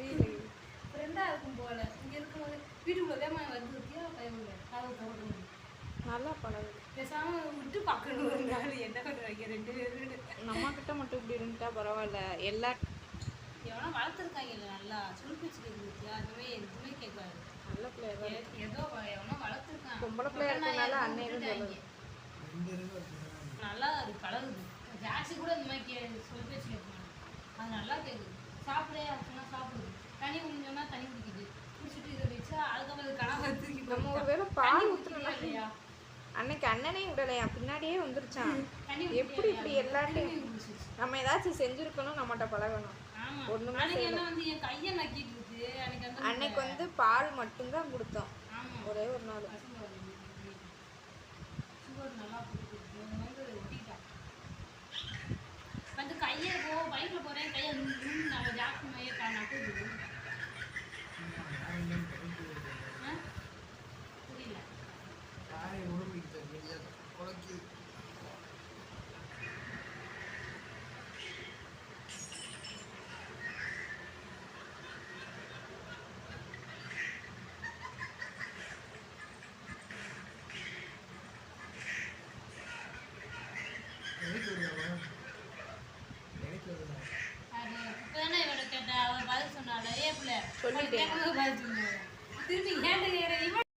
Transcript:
தெரியல இருக்கும் போல. இங்க இருக்கும்போது வீட்டுக்குள்ள வேமா வந்து கதவு திறக்கணும் நல்லா பழகுது. பேசாம விட்டு பார்க்கணும் ஒரு நாள். என்ன பண்ணுறாங்க ரெண்டு பேரும்? நம்ம கிட்ட மட்டும் இப்படி இருந்துட்டா பரவாயில்ல. எல்லா எவனோ வளர்த்துருக்காங்கல்ல நல்லா சொல் பேச்சு கேட்குது வித்தியா அதுவே எதுவுமே கேட்காது. நல்ல பிள்ளையா ஏதோ வ- எவனோ வளர்த்துருக்கான். பொம்பளை பிள்ளையா இருக்கனால அண்ணன் எதுவும் விட்டுட்டாங்க. ரெண்டு இருக்கும் அப்படின்னா நல்லா அது பழகுது. ஜாஸ்தி கூட இந்த மாதிரி கே சொல் பேச்சு கேட்கணும் அது நல்லா கேட்குது. நம்ம. ஒருவேளை தண்ணி பால் இல்லையா? அன்னைக்கு அண்ணனே விடலையா? பின்னாடியே வந்துருச்சான் எப்படி இப்படி? எல்லாத்தையும். நம்ம ஏதாச்சும் செஞ்சிருக்கணும் நம்மகிட்ட பழகணும். அன்னைக்கு வந்து பால் மட்டும்தான் கொடுத்தோம். ஒரே ஒரு நாள். வந்து கையை போ பைக்கில் போகிறேன் கையை நம்ம ஜாஸ்தி மைய பதில் சொன்னால பிள்ளை? சொல்லிட்டேன். கேட்கும்போது பதில்